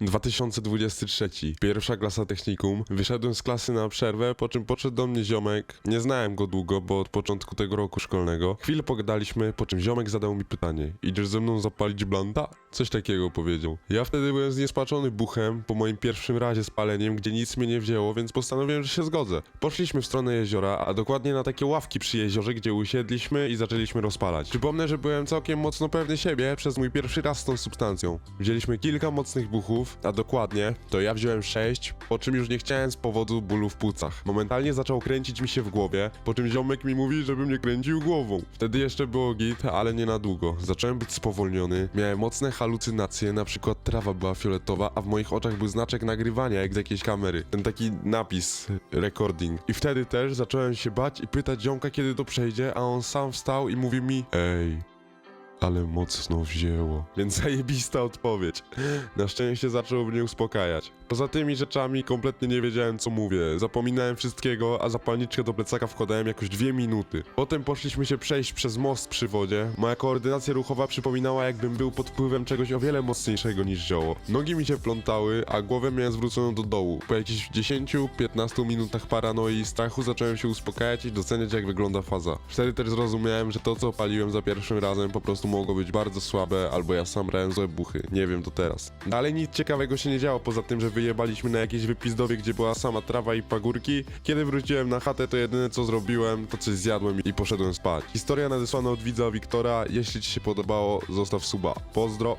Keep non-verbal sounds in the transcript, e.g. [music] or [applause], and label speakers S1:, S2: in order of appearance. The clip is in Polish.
S1: 2023. Pierwsza klasa technikum. Wyszedłem z klasy na przerwę, po czym podszedł do mnie ziomek. Nie znałem go długo, bo od początku tego roku szkolnego. Chwilę pogadaliśmy, po czym ziomek zadał mi pytanie. Idziesz ze mną zapalić blanta? Coś takiego powiedział. Ja wtedy byłem zniesmaczony buchem po moim pierwszym razie z paleniem, gdzie nic mnie nie wzięło, więc postanowiłem, że się zgodzę. Poszliśmy w stronę jeziora, a dokładnie na takie ławki przy jeziorze, gdzie usiedliśmy i zaczęliśmy rozpalać. Przypomnę, że byłem całkiem mocno pewny siebie przez mój pierwszy raz z tą substancją. Wzięliśmy kilka mocnych buchów, a dokładnie to ja wziąłem sześć, po czym już nie chciałem z powodu bólu w płucach. Momentalnie zaczął kręcić mi się w głowie, po czym ziomek mi mówi, żebym nie kręcił głową. Wtedy jeszcze było git, ale nie na długo. Zacząłem być spowolniony, miałem mocne halucynacje, na przykład trawa była fioletowa, a w moich oczach był znaczek nagrywania jak z jakiejś kamery. Ten taki napis, recording. I wtedy też zacząłem się bać i pytać ziomka, kiedy to przejdzie, a on sam wstał i mówi mi Ej, ale mocno wzięło. Więc [laughs] zajebista odpowiedź. Na szczęście zaczął mnie uspokajać. Poza tymi rzeczami kompletnie nie wiedziałem co mówię. Zapominałem wszystkiego, a zapalniczkę do plecaka wkładałem jakoś dwie minuty. Potem poszliśmy się przejść przez most przy wodzie. Moja koordynacja ruchowa przypominała jakbym był pod wpływem czegoś o wiele mocniejszego niż zioło. Nogi mi się plątały, a głowę miałem zwróconą do dołu. Po jakichś 10-15 minutach paranoi i strachu zacząłem się uspokajać i doceniać jak wygląda faza. Wtedy też zrozumiałem, że to co paliłem za pierwszym razem po prostu mogło być bardzo słabe, albo ja sam brałem złe buchy. Nie wiem to teraz. Dalej nic ciekawego się nie działo, poza tym, że wyjebaliśmy na jakieś wypizdowie, gdzie była sama trawa i pagórki. Kiedy wróciłem na chatę, to jedyne co zrobiłem, to coś zjadłem i poszedłem spać. Historia nadesłana od widza Wiktora. Jeśli ci się podobało, zostaw suba. Pozdro.